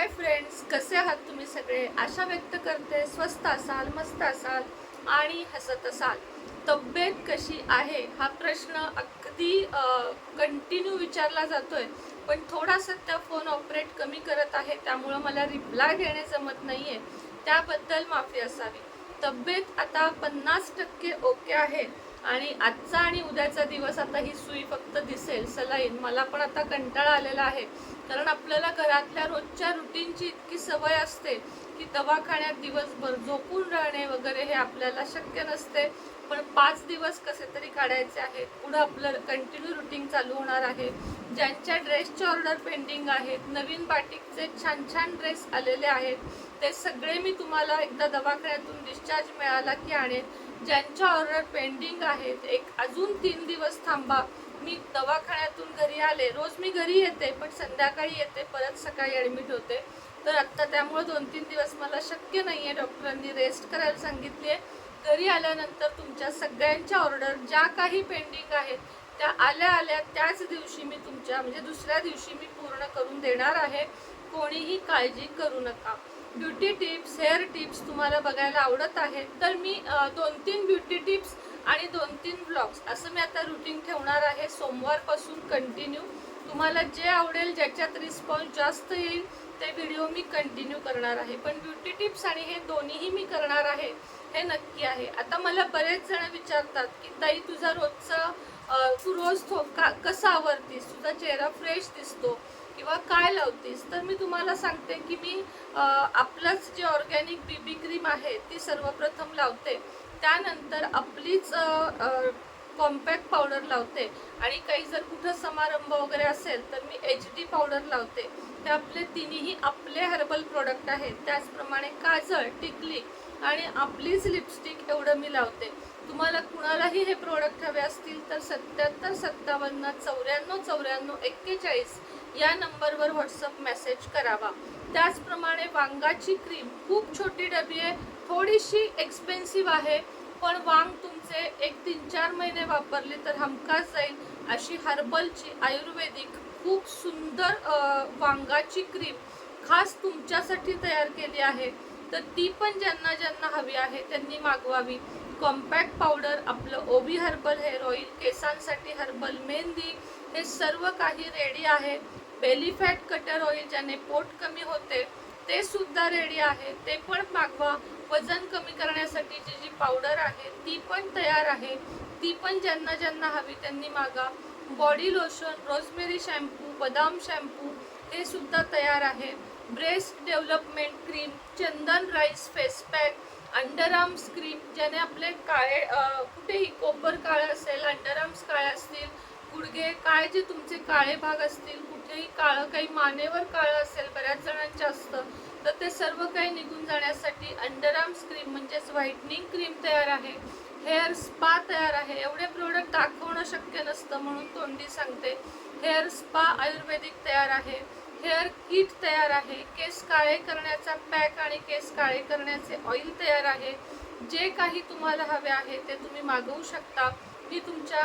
Hi friends कसे आहात तुम्ही सगळे? आशा व्यक्त करते स्वस्त असाल मस्त असाल आणि हसत असाल. तब्येत कशी आहे? हा प्रश्न अगदी कंटिन्यू विचारला जातोय. पण थोडा सध्या फोन ऑपरेट कमी करत आहे त्यामुळं मला रिप्लाय देणे जमत नाही आहे त्याबद्दल माफी असावी. तब्येत आता पन्नास टक्के ओके आहे. आणि आजचा आणि उद्याचा दिवस आता ही सुई फक्त दिसेल सलाईन. मला पण आता कंटाळा आलेला आहे. कारण आपल्याला घरातल्या रोजच्या रुटीनची इतकी सवय असते की दवाखान्यात दिवसभर झोपून राहणे वगैरे हे आपल्याला शक्य नसते. पण पाच दिवस कसे तरी काढायचे आहेत. पुढं आपलं कंटिन्यू रुटीन चालू होणार आहे. ज्यांच्या ड्रेसचे ऑर्डर पेंडिंग आहेत नवीन बाटिकचे छान छान ड्रेस आलेले आहेत ते सगळे मी तुम्हाला एकदा दवाखान्यातून डिस्चार्ज मिळाला की आणेन. ज्यांच्या ऑर्डर पेंडिंग आहेत एक अजून तीन दिवस थांबा. मी दवाखान्यातून घरी आले. रोज मी घरी येते पण संध्याकाळी येते परत सकाळी ॲडमिट होते. तर आत्ता त्यामुळे दोन तीन दिवस मला शक्य नाही आहे डॉक्टरांनी रेस्ट करायला सांगितली आहे घरी आल्यानंतर तुमच्या सगळ्यांच्या ऑर्डर ज्या काही पेंडिंग आहेत त्या आल्या आल्या त्याच दिवशी मी तुमच्या म्हणजे दुसऱ्या दिवशी मी पूर्ण करून देणार आहे. कोणीही काळजी करू नका. ब्युटी टिप्स हेअर टिप्स तुम्हाला बघायला आवडत आहेत तर मी दोन तीन ब्युटी टिप्स आणि दोन तीन ब्लॉग्स असं मी आता रुटीन ठेवणार आहे. सोमवारपासून कंटिन्यू तुम्हाला जे आवडेल ज्याच्यात रिस्पॉन्स जास्त येईल ते व्हिडिओ मी कंटिन्यू करणार आहे. पण ब्युटी टिप्स आणि हे दोन्हीही मी करणार आहे हे नक्की आहे. आता मला बरेच जण विचारतात की ताई तुझा रोजचा तू रोज थो का कसा आवरतीस? तुझा चेहरा फ्रेश दिसतो. किंवा काय लावतीस तर मी तुम्हाला सांगते की मी आपलंच जे ऑर्गॅनिक बीबी क्रीम आहे ती सर्वप्रथम लावते. त्यानंतर आपलीच कॉम्पॅक्ट पावडर लावते. आणि काही जर कुठं समारंभ वगैरे असेल तर मी एच डी पावडर लावते. ते आपले तिन्ही आपले हर्बल प्रोडक्ट आहेत. त्याचप्रमाणे काजळ टिकली आणि आपलीच लिपस्टिक एवढं मी लावते. तुम्हाला कुणालाही हे प्रोडक्ट हवे असतील तर सत्याहत्तर सत्तावन्न चौऱ्याण्णव चौऱ्याण्णव एक्केचाळीस या नंबरवर व्हॉट्सअप मेसेज करावा. त्याचप्रमाणे वांगाची क्रीम खूप छोटी डबी आहे थोडीशी एक्सपेन्सिव्ह आहे पण वांग असे एक तीन चार महिने वापरले तर हमखास जाईल अशी हर्बलची आयुर्वेदिक खूप सुंदर वांगाची क्रीम खास तुमच्यासाठी तयार केली आहे. तर ती पण ज्यांना ज्यांना हवी आहे त्यांनी मागवावी. कॉम्पॅक्ट पावडर आपलं ओबी हर्बल हेअर ऑइल केसांसाठी हर्बल मेहंदी हे सर्व काही रेडी आहे. बेली फॅट कटर ऑइल ज्याने पोट कमी होते ते सुद्धा रेडी आहे. ते पण मागवा. वजन कमी करण्यासाठीची जी पावडर आहे ती पण तयार आहे. ती पण ज्यांना ज्यांना हवी त्यांनी मागा. बॉडी लोशन रोजमेरी शॅम्पू बदाम शॅम्पू हे सुद्धा तयार आहे. ब्रेस्ट डेव्हलपमेंट क्रीम चंदन rice face pack underarms cream ज्याने आपले काळे कुठेही कोपर काळे असेल अंडरआर्म्स काळे असतील गुडघे काय जे तुमचे काळे भाग असतील कुठेही काळं काही मानेवर काळं असेल बऱ्याच जणांचे असतं तर ते सर्व काही निघून जाण्यासाठी अंडरआर्म्स क्रीम म्हणजेच व्हाईटनिंग क्रीम तयार आहे. हेअर स्पा तयार आहे. एवढे प्रोडक्ट दाखवणं शक्य नसतं म्हणून तोंडी सांगते. हेअर स्पा आयुर्वेदिक तयार आहे. हेअर किट तयार आहे. केस काळे करण्याचा पॅक आणि केस काळे करण्याचे ऑइल तयार आहे. जे काही तुम्हाला हवे आहे ते तुम्ही मागवू शकता. मी तुमच्या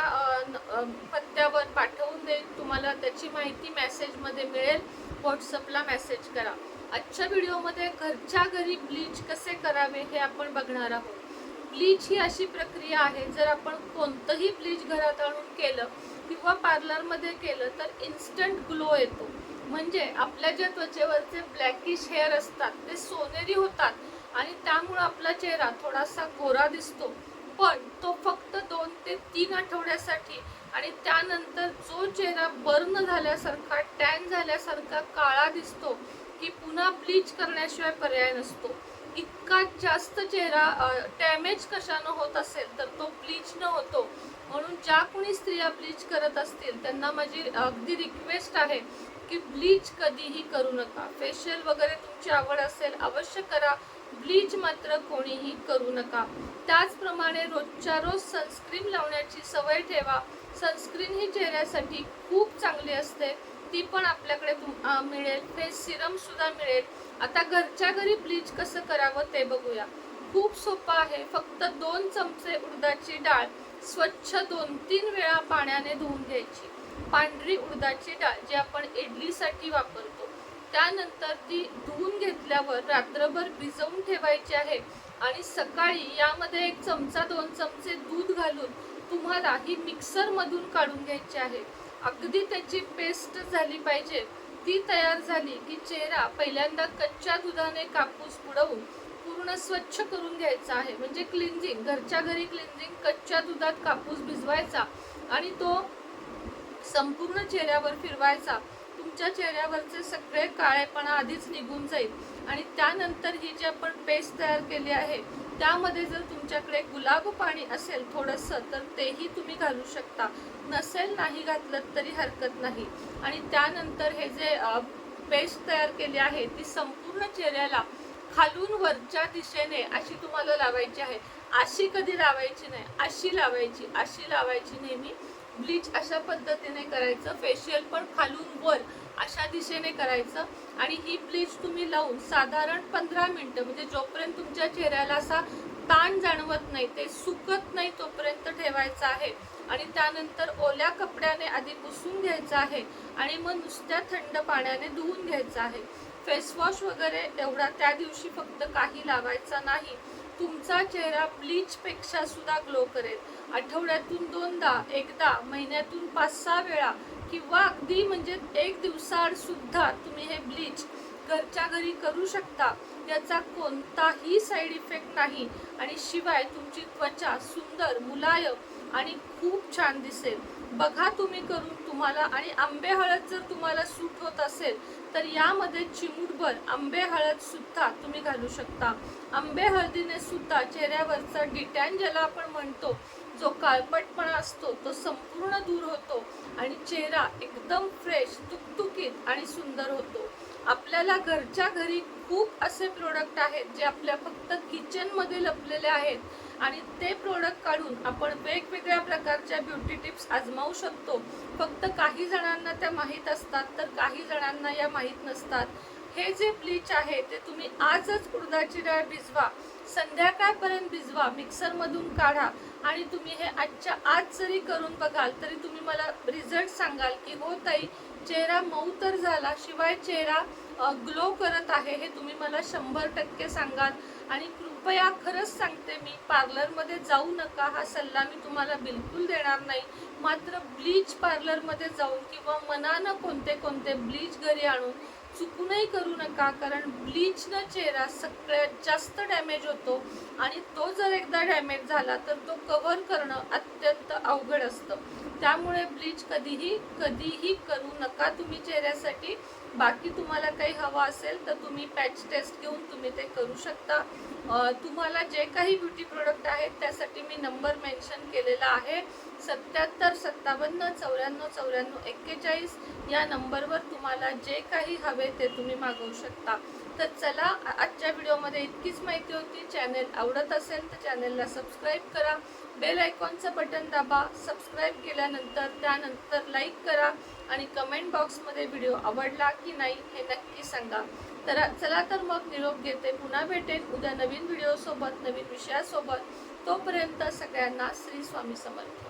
न- पत्त्यावर पाठवून देईन तुम्हाला त्याची माहिती मेसेजमध्ये मिळेल. व्हॉट्सअपला मेसेज करा. आजच्या व्हिडिओमध्ये घरच्या घरी ब्लीच कसे करावे हे आपण बघणार आहोत. ब्लीच ही अशी प्रक्रिया आहे जर आपण कोणतंही ब्लीच घरात आणून केलं किंवा पार्लरमध्ये केलं तर इन्स्टंट ग्लो येतो. म्हणजे आपल्या ज्या त्वचेवरचे ब्लॅकिश हेअर असतात ते सोनेरी होतात आणि त्यामुळं आपला चेहरा थोडासा गोरा दिसतो. पण तो फक्त दोन ते तीन आठवड्यासाठी आणि त्यानंतर जो चेहरा बर्न झाल्यासारखा टॅन झाल्यासारखा काळा दिसतो की पुन्हा ब्लीच करण्याशिवाय पर्याय नसतो. इतका जास्त चेहरा डॅमेज कशानं होत असेल तर तो ब्लीच न होतो. म्हणून ज्या कोणी स्त्रिया ब्लीच करत असतील त्यांना माझी अगदी रिक्वेस्ट आहे की ब्लीच कधीही करू नका. फेशियल वगैरे तुमची आवड असेल अवश्य करा. ब्लीच मात्र कोणीही करू नका. त्याचप्रमाणे रोजच्या रोज सनस्क्रीन लावण्याची सवय ठेवा. सनस्क्रीन ही चेहऱ्यासाठी खूप चांगली असते. ती पण आपल्याकडे मिळेल. फेस सिरम सुद्धा मिळेल. आता घरच्या घरी ब्लीच कसं करावं ते बघूया. खूप सोपं आहे. फक्त दोन चमचे उडदाची डाळ स्वच्छ दोन तीन वेळा पाण्याने धुवून घ्यायची. पांढरी उडदाची डाळ जी आपण इडलीसाठी वापरतो त्यानंतर ती धुवून घेतल्यावर रात्रभर भिजवून ठेवायची आहे आणि सकाळी यामध्ये एक चमचा दोन चमचे दूध घालून तुम्हाला ही मिक्सर मधून काढून घ्यायची आहे. अगदी त्याची पेस्ट झाली पाहिजे. ती तयार झाली की चेहरा पहिल्यांदा कच्च्या दुधाने कापूस बुडवून पूर्ण स्वच्छ करून घ्यायचा आहे. म्हणजे क्लिन्झिंग घरच्या घरी क्लिन्झिंग कच्च्या दुधात कापूस भिजवायचा आणि तो संपूर्ण चेहऱ्यावर फिरवायचा. तुमच्या चेहऱ्यावरचे सगळे काळेपणा आधीच निघून जाईल. आणि त्यानंतर ही जी आपण पेस्ट तयार केली आहे त्यामध्ये जर तुमच्याकडे गुलाब पाणी असेल थोडंसं तर तेही तुम्ही घालू शकता. नसेल नाही घातलं तरी हरकत नाही. आणि त्यानंतर हे जे पेस्ट तयार केली आहे ती संपूर्ण चेहऱ्याला खालून वरच्या दिशेने अशी तुम्हाला लावायची आहे. अशी कधी लावायची नाही. अशी लावायची अशी लावायची नेहमी. ब्लीच अशा पद्धतीने करायचं. फेशियल पण खालून वर दिशेने करायचं. आणि ही ब्लीच तुम्ही लावून साधारण पंधरा मिनटं म्हणजे जोपर्यंत तुमच्या चेहऱ्याला असा ताण जाणवत नाही ते सुकत नाही तोपर्यंत ठेवायचं आहे. आणि त्यानंतर ओल्या कपड्याने आधी पुसून घ्यायचं आहे आणि मग नुसत्या थंड पाण्याने धुवून घ्यायचं आहे. फेस वॉश वगैरे एवढा त्या दिवशी फक्त काही लावायचा नाही. तुमचा चेहरा ब्लीच पेक्षा सुद्धा ग्लो करेल. आठवड्यातून दोनदा एकदा महिन्यातून पाच सहा वेळा किंवा अगदी म्हणजे एक दिवसाआड सुद्धा तुम्ही हे ब्लीच घरच्या घरी करू शकता याचा कोणताही साईड इफेक्ट नाही. आणि शिवाय तुमची त्वचा सुंदर मुलायम आणि खूप छान दिसेल. बघा तुम्ही करून तुम्हाला आणि आंबे हळद जर तुम्हाला सूट होत असेल तर यामध्ये चिमूटभर आंबे हळद सुद्धा तुम्ही घालू शकता. आंबे हळदीने सुद्धा चेहऱ्यावरचा डिटॅन ज्याला आपण म्हणतो जो काळपटपणा असतो तो संपूर्ण दूर होतो आणि चेहरा एकदम फ्रेश तुकतुकीत आणि सुंदर होतो. आपल्याला घरच्या घरी खूप असे प्रोडक्ट आहेत जे आपल्या फक्त किचनमध्ये लपलेले आहेत. आणि ते प्रोडक्ट काढून आपण वेगवेगळ्या प्रकारच्या ब्युटी टिप्स आजमावू शकतो. फक्त काही जणांना त्या माहीत असतात तर काही जणांना या माहीत नसतात. हे जे ब्लीच आहे ते तुम्ही आजच उडदाची डाळ भिजवा संध्याकाळपर्यंत भिजवा मिक्सरमधून काढा. आणि तुम्ही हे आजच्या आज जरी करून बघाल तरी तुम्ही मला रिझल्ट सांगाल की हो ताई चेहरा मऊ तर झाला शिवाय चेहरा ग्लो करत आहे हे तुम्ही मला शंभर टक्के सांगाल. आणि कृपया खरंच सांगते मी पार्लरमध्ये जाऊ नका हा सल्ला मी तुम्हाला बिलकुल देणार नाही. मात्र ब्लीच पार्लरमध्ये जाऊन किंवा मनानं कोणते कोणते ब्लीच घरी आणून चुकूनही करू नका कारण ब्लीचनं चेहरा सगळ्यात जास्त डॅमेज होतो. आणि तो जर एकदा डॅमेज झाला तर तो कव्हर करणं अत्यंत अवघड असतं. त्यामुळे ब्लीच कधीही कधीही करू नका तुम्ही चेहऱ्यासाठी. बाकी तुम्हाला काही हवं असेल तर तुम्ही पॅच टेस्ट घेऊन तुम्ही ते करू शकता. तुम्हाला जे काही ब्युटी प्रोडक्ट आहेत त्यासाठी मी नंबर मेन्शन केलेला आहे. सत्याहत्तर सत्तावन्न चौऱ्याण्णव चौऱ्याण्णव एक्केचाळीस या नंबरवर तुम्हाला जे काही हवे ते तुम्ही मागवू शकता. तर चला आजच्या व्हिडिओमध्ये इतकीच माहिती होती. चॅनेल आवडत असेल तर चॅनेलला सबस्क्राईब करा. बेल आयकॉनचं बटन दाबा. सबस्क्राईब केल्यानंतर त्यानंतर लाईक करा. आणि कमेंट बॉक्समध्ये व्हिडिओ आवडला की नाही हे नक्की सांगा. तर चला तर मग निरोप घेते. पुन्हा भेटेल उद्या नवीन व्हिडिओसोबत नवीन विषयासोबत. तोपर्यंत सगळ्यांना श्री स्वामी समर्थ.